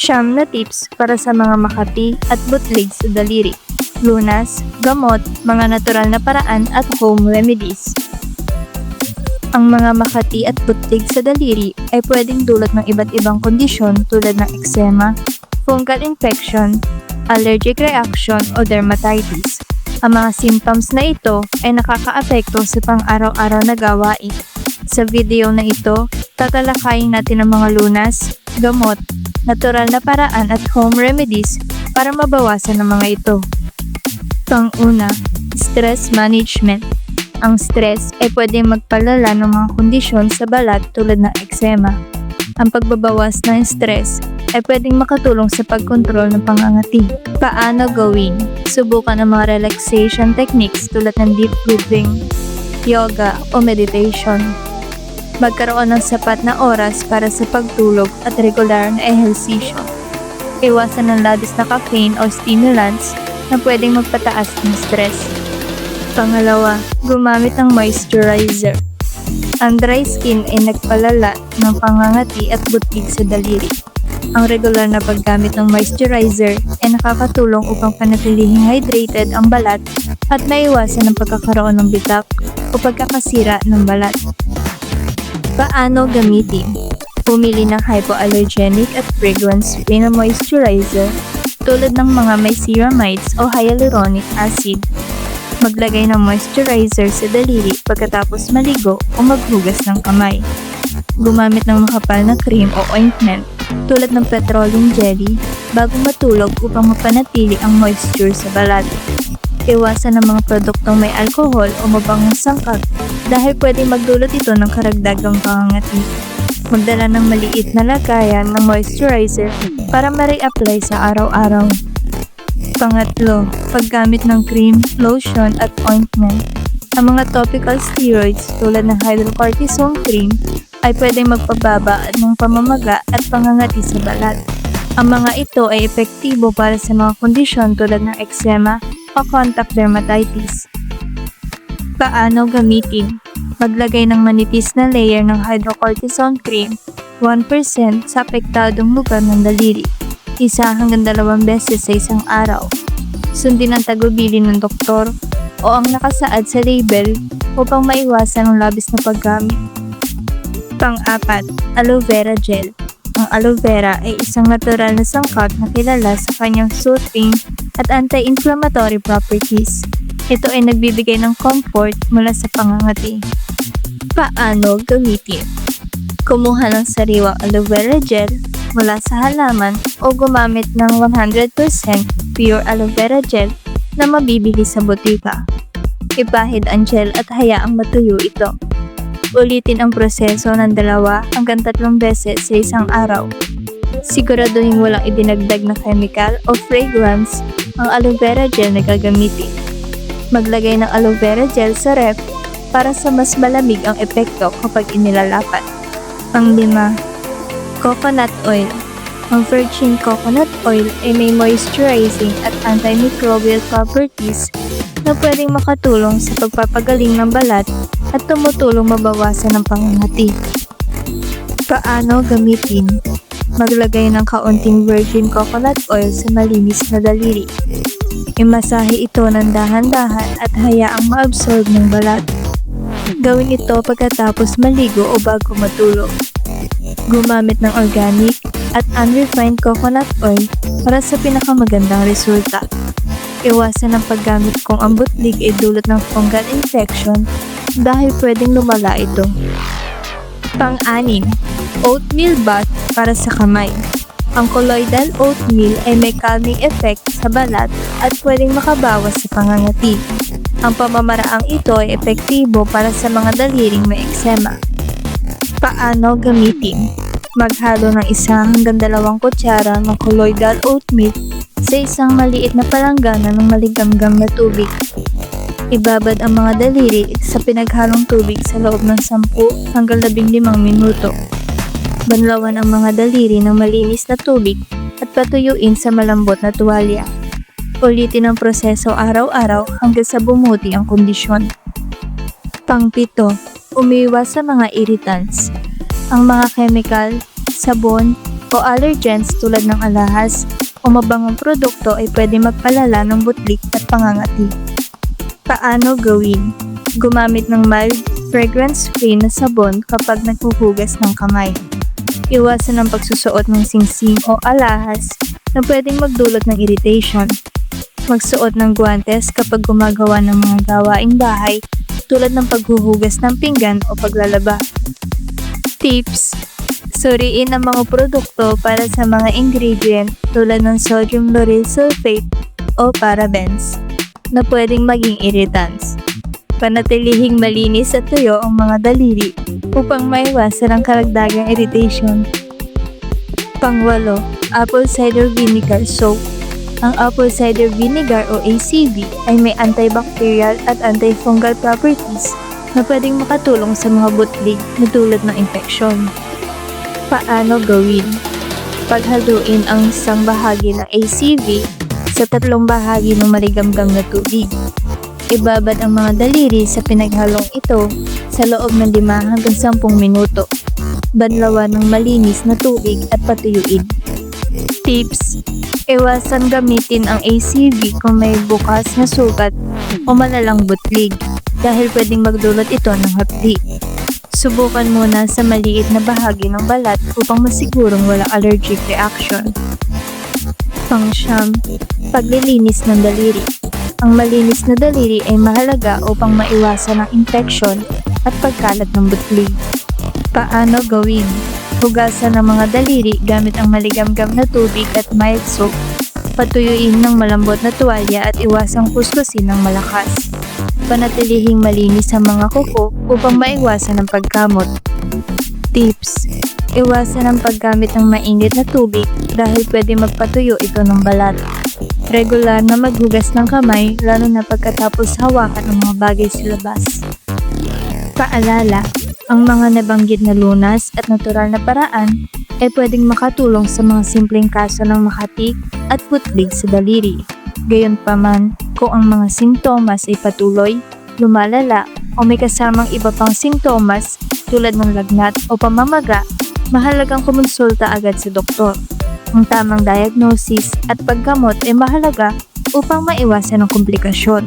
Siyam na tips para sa mga makati at butlig sa daliri. Lunas, gamot, mga natural na paraan at home remedies. Ang mga makati at butlig sa daliri ay pwedeng dulot ng iba't ibang kondisyon tulad ng eksema, fungal infection, allergic reaction o dermatitis. Ang mga symptoms na ito ay nakakaapekto sa pang-araw-araw na gawain. Sa video na ito, tatalakayin natin ang mga lunas, gamot, natural na paraan at home remedies para mabawasan ang mga ito. Pang-una, stress management. Ang stress ay pwedeng magpalala ng mga kondisyon sa balat tulad ng eksema. Ang pagbabawas ng stress ay pwedeng makatulong sa pagkontrol ng pangangati. Paano gawin? Subukan ang mga relaxation techniques tulad ng deep breathing, yoga o meditation. Magkaroon ng sapat na oras para sa pagtulog at regular na ehersisyo. Iwasan ng labis na caffeine o stimulants na pwedeng magpataas ng stress. Pangalawa, gumamit ng moisturizer. Ang dry skin ay nagpalala ng pangangati at butig sa daliri. Ang regular na paggamit ng moisturizer ay nakakatulong upang panatilihing hydrated ang balat at maiwasan ang pagkakaroon ng bitak o pagkakasira ng balat. Paano gamitin? Pumili ng hypoallergenic at fragrance-free na moisturizer tulad ng mga may ceramides o hyaluronic acid. Maglagay ng moisturizer sa daliri pagkatapos maligo o maghugas ng kamay. Gumamit ng makapal na cream o ointment tulad ng petroleum jelly bago matulog upang mapanatili ang moisture sa balat. Iwasan ang mga produktong may alcohol o mabangong sangkap dahil pwede magdulot ito ng karagdagang pangangati. Magdala ng maliit na lagayan ng moisturizer para ma-reapply sa araw-araw. Pangatlo, paggamit ng cream, lotion at ointment. Ang mga topical steroids tulad ng hydrocortisone cream ay pwedeng magpababa ng pamamaga at pangangati sa balat. Ang mga ito ay epektibo para sa mga kondisyon tulad ng eksema o contact dermatitis. Paano gamitin? Maglagay ng manipis na layer ng hydrocortisone cream 1% sa apektadong lugar ng daliri isa hanggang dalawang beses sa isang araw. Sundin ang tagubili ng doktor o ang nakasaad sa label upang maiwasan ang labis na paggamit. Pang-apat, aloe vera gel. Ang aloe vera ay isang natural na sangkap na kilala sa kanyang soothing at anti-inflammatory properties. Ito ay nagbibigay ng comfort mula sa pangangati. Paano gamitin? Kumuha ng sariwang aloe vera gel mula sa halaman o gumamit ng 100% pure aloe vera gel na mabibili sa butika. Ipahid ang gel at hayaang matuyo ito. Ulitin ang proseso ng dalawa hanggang tatlong beses sa isang araw. Siguraduhin walang idinagdag na chemical o fragrance ang aloe vera gel na gagamitin. Maglagay ng aloe vera gel sa ref para sa mas malamig ang epekto kapag inilalapat. Panglima, coconut oil. Ang virgin coconut oil ay may moisturizing at antimicrobial properties na pwedeng makatulong sa pagpapagaling ng balat at tumutulong mabawasan ang pangangati. Paano gamitin? Maglagay ng kaunting virgin coconut oil sa malinis na daliri. Imasahe ito ng dahan-dahan at hayaang maabsorb ng balat. Gawin ito pagkatapos maligo o bago matulog. Gumamit ng organic at unrefined coconut oil para sa pinakamagandang resulta. Iwasan ang paggamit kung ang butlig ay dulot ng fungal infection dahil pwedeng lumala ito. Pang-anim, oatmeal bath para sa kamay. Ang colloidal oatmeal ay may calming effect sa balat at pwedeng makabawas sa pangangati. Ang pamamaraang ito ay epektibo para sa mga daliring may eksema. Paano gamitin? Maghalo ng isa hanggang dalawang kutsara ng colloidal oatmeal sa isang maliit na palanggana ng maligamgam na tubig. Ibabad ang mga daliri sa pinaghalong tubig sa loob ng 10 hanggang 15 minuto. Banlawan ang mga daliri ng malinis na tubig at patuyuin sa malambot na tuwalya. Ulitin ang proseso araw-araw hanggang sa bumuti ang kondisyon. Pangpito, umiwas sa mga irritants. Ang mga chemical, sabon, o allergens tulad ng alahas o mabangong produkto ay pwede magpalala ng butlik at pangangati. Paano gawin? Gumamit ng mild fragrance-free na sabon kapag naghuhugas ng kamay. Iwasan ang pagsusuot ng singsing o alahas na pwedeng magdulot ng irritation. Magsuot ng guantes kapag gumagawa ng mga gawaing bahay tulad ng paghuhugas ng pinggan o paglalaba. Tips Suriin ang mga produkto para sa mga ingredient tulad ng sodium lauryl sulfate o parabens na pwedeng maging irritants. Panatilihing malinis at tuyo ang mga daliri upang maiwasan ang karagdagang irritation. Pangwalo, apple cider vinegar soap. Ang apple cider vinegar o ACV ay may antibacterial at antifungal properties na pwedeng makatulong sa mga butlig na tulad ng infeksyon. Paano gawin? Paghaluin ang isang bahagi ng ACV sa tatlong bahagi ng maligamgam na tubig. Ibabad ang mga daliri sa pinaghalong ito sa loob ng 5 hanggang 10 minuto. Banlawan ng malinis na tubig at patuyuin. Tips Iwasan gamitin ang ACV kung may bukas na sugat o malalang butlig dahil pwedeng magdulot ito ng hapdi. Subukan muna sa maliit na bahagi ng balat upang masigurong walang allergic reaction. Pangsyam, paglilinis ng daliri. Ang malinis na daliri ay mahalaga upang maiwasan ang infeksyon at pagkalat ng butlig. Paano gawin? Hugasan ang mga daliri gamit ang maligamgam na tubig at mild soap. Patuyuin ng malambot na tuwalya at iwasang kuskusin ng malakas. Panatilihing malinis ang mga kuko upang maiwasan ang pagkamot. Tips Iwasan ang paggamit ng mainit na tubig dahil pwede magpatuyo ito ng balat. Regular na maghugas ng kamay lalo na pagkatapos hawakan ng mga bagay sa labas. Paalala, ang mga nabanggit na lunas at natural na paraan ay pwedeng makatulong sa mga simpleng kaso ng makati at putlig sa daliri. Gayunpaman, kung ang mga simptomas ay patuloy, lumalala o may kasamang iba pang simptomas tulad ng lagnat o pamamaga, mahalagang kumonsulta agad sa doktor. Ang tamang diagnosis at paggamot ay mahalaga upang maiwasan ang komplikasyon.